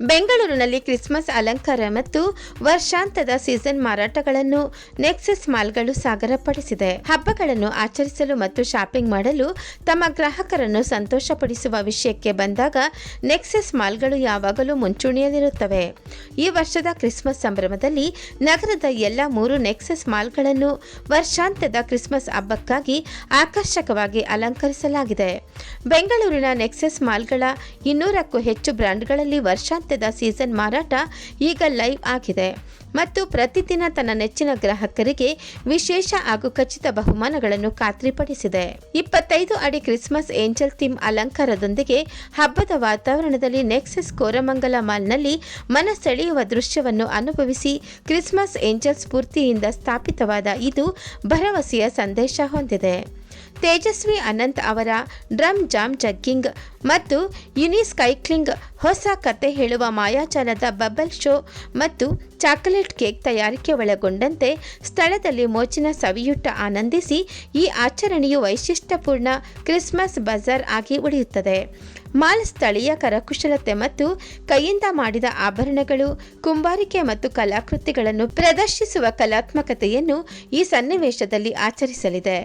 ಬೆಂಗಳೂರಿನಲ್ಲಿ ಕ್ರಿಸ್ಮಸ್ ಅಲಂಕಾರ ಮತ್ತು ವರ್ಷಾಂತದ ಸೀಸನ್ ಮಾರಾಟಗಳನ್ನು ನೆಕ್ಸಸ್ ಮಾಲ್ಗಳು ಸಾಗರಪಡಿಸಿದೆ. ಹಬ್ಬಗಳನ್ನು ಆಚರಿಸಲು ಮತ್ತು ಶಾಪಿಂಗ್ ಮಾಡಲು ತಮ್ಮ ಗ್ರಾಹಕರನ್ನು ಸಂತೋಷಪಡಿಸುವ ವಿಷಯಕ್ಕೆ ಬಂದಾಗ ನೆಕ್ಸಸ್ ಮಾಲ್ಗಳು ಯಾವಾಗಲೂ ಮುಂಚೂಣಿಯಲ್ಲಿರುತ್ತವೆ. ಈ ವರ್ಷದ ಕ್ರಿಸ್ಮಸ್ ಸಂಭ್ರಮದಲ್ಲಿ ನಗರದ ಎಲ್ಲ ಮೂರು ನೆಕ್ಸಸ್ ಮಾಲ್ಗಳನ್ನು ವರ್ಷಾಂತದ ಕ್ರಿಸ್ಮಸ್ ಹಬ್ಬಕ್ಕಾಗಿ ಆಕರ್ಷಕವಾಗಿ ಅಲಂಕರಿಸಲಾಗಿದೆ. ಬೆಂಗಳೂರಿನ ನೆಕ್ಸಸ್ ಮಾಲ್ಗಳ ಇನ್ನೂರಕ್ಕೂ ಹೆಚ್ಚು ಬ್ರ್ಯಾಂಡ್ಗಳಲ್ಲಿ ವರ್ಷಾಂತ್ಯದ ಸೀಸನ್ ಮಾರಾಟ ಈಗ ಲೈವ್ ಆಗಿದೆ. ಮತ್ತು ಪ್ರತಿದಿನ ತನ್ನ ನೆಚ್ಚಿನ ಗ್ರಾಹಕರಿಗೆ ವಿಶೇಷ ಹಾಗೂ ಖಚಿತ ಬಹುಮಾನಗಳನ್ನು ಖಾತ್ರಿಪಡಿಸಿದೆ. ಇಪ್ಪತ್ತೈದು ಅಡಿ ಕ್ರಿಸ್ಮಸ್ ಏಂಜಲ್ ಥೀಮ್ ಅಲಂಕಾರದೊಂದಿಗೆ ಹಬ್ಬದ ವಾತಾವರಣದಲ್ಲಿ ನೆಕ್ಸಸ್ ಕೋರಮಂಗಲ ಮಾಲ್ನಲ್ಲಿ ಮನ ಸೆಳೆಯುವ ದೃಶ್ಯವನ್ನು ಅನುಭವಿಸಿ ಕ್ರಿಸ್ಮಸ್ ಏಂಜಲ್ ಸ್ಫೂರ್ತಿಯಿಂದ ಸ್ಥಾಪಿತವಾದ ಇದು ಭರವಸೆಯ ಸಂದೇಶ ಹೊಂದಿದೆ. ತೇಜಸ್ವಿ ಅನಂತ್ ಅವರ ಡ್ರಮ್ ಜಾಮ್ ಜಗ್ಗಿಂಗ್ ಮತ್ತು ಯುನಿಸ್ಕೈಕ್ಲಿಂಗ್ ಹೊಸ ಕತೆ ಹೇಳುವ ಮಾಯಾಜಾಲದ ಬಬಲ್ ಶೋ ಮತ್ತು ಚಾಕೊಲೇಟ್ ಕೇಕ್ ತಯಾರಿಕೆ ಒಳಗೊಂಡಂತೆ ಸ್ಥಳದಲ್ಲಿ ಮೋಚಿನ ಸವಿಯುಟ್ಟ ಆನಂದಿಸಿ ಈ ಆಚರಣೆಯು ವೈಶಿಷ್ಟ್ಯಪೂರ್ಣ ಕ್ರಿಸ್ಮಸ್ ಬಜಾರ್ ಆಗಿ ಉಳಿಯುತ್ತದೆ. ಮಾಲ್ ಸ್ಥಳೀಯ ಕರಕುಶಲತೆ ಮತ್ತು ಕೈಯಿಂದ ಮಾಡಿದ ಆಭರಣಗಳು, ಕುಂಬಾರಿಕೆ ಮತ್ತು ಕಲಾಕೃತಿಗಳನ್ನು ಪ್ರದರ್ಶಿಸುವ ಕಲಾತ್ಮಕತೆಯನ್ನು ಈ ಸನ್ನಿವೇಶದಲ್ಲಿ ಆಚರಿಸಲಿದೆ.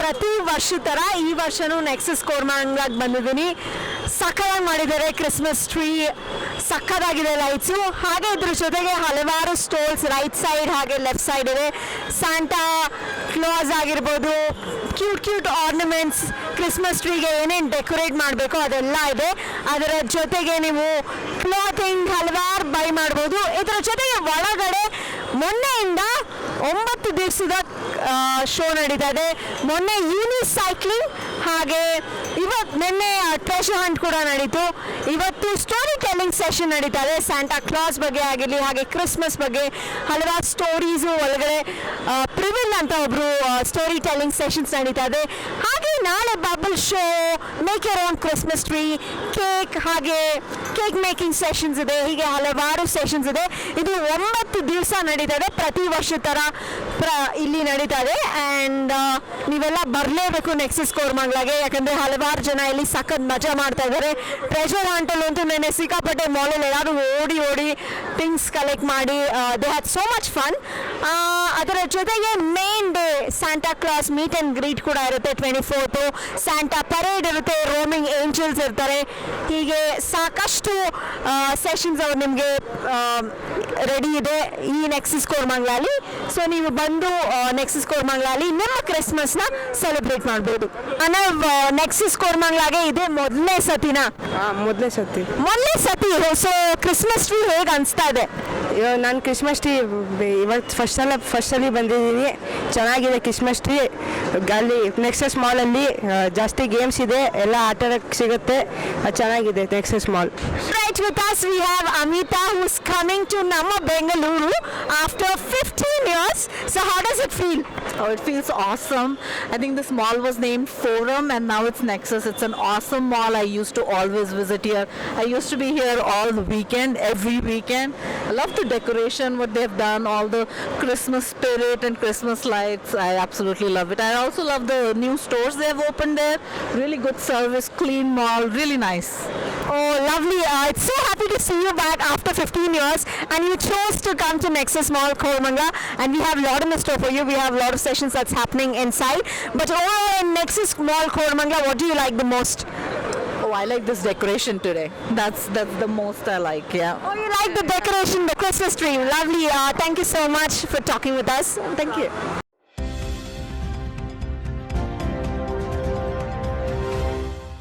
ಪ್ರತಿ ವರ್ಷ ಥರ ಈ ವರ್ಷನೂ ನೆಕ್ಸಸ್ ಮಾಡಂಗಾಗಿ ಬಂದಿದ್ದೀನಿ. ಸಕ್ಕದಾಗಿ ಮಾಡಿದ್ದಾರೆ ಕ್ರಿಸ್ಮಸ್ ಟ್ರೀ ಸಕ್ಕದಾಗಿದೆ ಲೈಟ್ಸು ಹಾಗೆ ಇದ್ರ ಜೊತೆಗೆ ಹಲವಾರು ಸ್ಟೋಲ್ಸ್ ರೈಟ್ ಸೈಡ್ ಹಾಗೆ ಲೆಫ್ಟ್ ಸೈಡ್ ಇದೆ. ಸ್ಯಾಂಟಾ ಕ್ಲೋಸ್ ಆಗಿರ್ಬೋದು ಕ್ಯೂಟ್ ಕ್ಯೂಟ್ ಆರ್ನಮೆಂಟ್ಸ್ ಕ್ರಿಸ್ಮಸ್ ಟ್ರೀಗೆ ಏನೇನು ಡೆಕೋರೇಟ್ ಮಾಡಬೇಕು ಅದೆಲ್ಲ ಇದೆ. ಅದರ ಜೊತೆಗೆ ನೀವು ಕ್ಲಾತಿಂಗ್ ಹಲವಾರು ಬೈ ಮಾಡ್ಬೋದು. ಇದರ ಜೊತೆಗೆ ಒಳಗಡೆ ದಿವಸದ ಶೋ ನಡೀತಾ ಇದೆ ಮೊನ್ನೆ ಯೂನಿಸೈಕ್ಲಿಂಗ್ ಹಾಗೆ ಇವತ್ತು ನಿನ್ನೆ ಟ್ರೆಷರ್ ಹಂಟ್ ಕೂಡ ನಡೀತು. ಇವತ್ತು ಸ್ಟೋರಿ ಟೆಲ್ಲಿಂಗ್ ಸೆಷನ್ ನಡೀತಾ ಇದೆ. ಸ್ಯಾಂಟಾ ಕ್ಲಾಸ್ ಬಗ್ಗೆ ಆಗಿರಲಿ, ಹಾಗೆ ಕ್ರಿಸ್ಮಸ್ ಬಗ್ಗೆ ಹಲವಾರು ಸ್ಟೋರೀಸು ಒಳಗಡೆ ಪ್ರಿವಿಲ್ ಅಂತ ಒಬ್ರು ಸ್ಟೋರಿ ಟೆಲ್ಲಿಂಗ್ ಸೆಷನ್ಸ್ ನಡೀತಾ ಇದೆ. ಹಾಗೆ ನಾಳೆ bubble show make your own Christmas tree cake ಹಾಗೆ ಕೇಕ್ ಮೇಕಿಂಗ್ ಸೆಷನ್ಸ್ ಇದೆ. ಹೀಗೆ ಹಲವಾರು ಸೆಷನ್ಸ್ ಇದೆ. ಇದು ಒಂಬತ್ತು ದಿವಸ ನಡೀತಾ ಇದೆ. ಪ್ರತಿ ವರ್ಷ ಥರ ಪ್ರ, ಇಲ್ಲಿ ನಡೀತಾ ಇದೆ. ಆ್ಯಂಡ್ ನೀವೆಲ್ಲ ಬರಲೇಬೇಕು ನೆಕ್ಸಸ್ ಕೋರ್ಮಂಗ್ಲಾಗೆ ಯಾಕಂದರೆ ಹಲವಾರು ಜನ ಇಲ್ಲಿ ಸಖತ್ ಮಜಾ ಮಾಡ್ತಾ ಇದ್ದಾರೆ. ಪ್ರೆಷರ್ ಹಾಂಟಲ್ ಅಂತೂ ನೆನೆ ಸಿಕ್ಕಾಪಟ್ಟೆ ಮಾಲಲ್ಲಿ ಎಲ್ಲರೂ ಓಡಿ ಓಡಿ ಥಿಂಗ್ಸ್ ಕಲೆಕ್ಟ್ ಮಾಡಿ they had so much fun ಅದರ ಜೊತೆಗೆ main day Santa Claus meet and greet ಕೂಡ ಇರುತ್ತೆ. ಟ್ವೆಂಟಿ ಫೋರ್ತು ಸ್ಯಾಂಟಾ ಪರೇಡ್ ಇರುತ್ತೆ. ರೋಮಿಂಗ್ ಏಂಜಲ್ಸ್ ಇರ್ತಾರೆ. ಹೀಗೆ ಸಾಕಷ್ಟು ಸೆಷನ್ಸ್ ಅವರು ನಿಮಗೆ ರೆಡಿ ಇದೆ ಈ ನೆಕ್ಸಿಸ್ ಕೋರ್ಮಂಗ್ಲಲ್ಲಿ ಸೊ ನೀವು ಬಂದು ನೆಕ್ಸಿಸ್ ಕೋರ್ಮಂಗ್ಲಲ್ಲಿ ನಿಮ್ಮ ಕ್ರಿಸ್ಮಸ್ನ ಸೆಲೆಬ್ರೇಟ್ ಮಾಡ್ಬೋದು. ಅನವ್ ನೆಕ್ಸಿಸ್ ಕೋರ್ಮಂಗ್ಲಾಗೆ ಇದೆ ಮೊದಲನೇ ಸತಿನ? ಮೊದಲನೇ ಸತಿ. ಮೊದಲನೇ ಸತಿ ಸೊ ಕ್ರಿಸ್ಮಸ್ ಟ್ರೀ ಹೇಗೆ ಅನಿಸ್ತಾ ಇದೆ? ನಾನು ಕ್ರಿಸ್ಮಸ್ ಟ್ರೀ ಇವತ್ತು ಫಸ್ಟ್ ಸಲ ಫಸ್ಟ್ ಸಲ ಬಂದಿದ್ದೀನಿ. ಚೆನ್ನಾಗಿದೆ ಕ್ರಿಸ್ಮಸ್ ಟ್ರೀ ಅಲ್ಲಿ ನೆಕ್ಸಸ್ ಮಾಲಲ್ಲಿ ಜಾಸ್ತಿ ಗೇಮ್ಸ್ ಇದೆ. ಎಲ್ಲ ಆಟ ಸಿಗುತ್ತೆ. ಚೆನ್ನಾಗಿದೆ Nexus mall Right with us, we have Amita who's coming to Nama Bengaluru after 15 years. So, how does it feel? Oh, it feels awesome. I think this mall was named Forum and now it's Nexus. It's an awesome mall. I used to always visit here. I used to be here all the weekend, every weekend. I love the decoration, what they've done, all the Christmas spirit and Christmas lights. I absolutely love it. I also love the new stores they have opened there. Really good service, clean mall, really nice. Oh, lovely. Uh, it's so happy to see you back after 15 years. And you chose to come to Nexus Mall, Kormanga. And we have a lot in the store for you. We have a lot of sessions that's happening inside. But overall, in Nexus Mall, Kormanga, what do you like the most? Oh, I like this decoration today. That's that's the most I like. Yeah. Oh, you like the decoration, the Christmas tree. Lovely. Uh, thank you so much for talking with us. Thank you.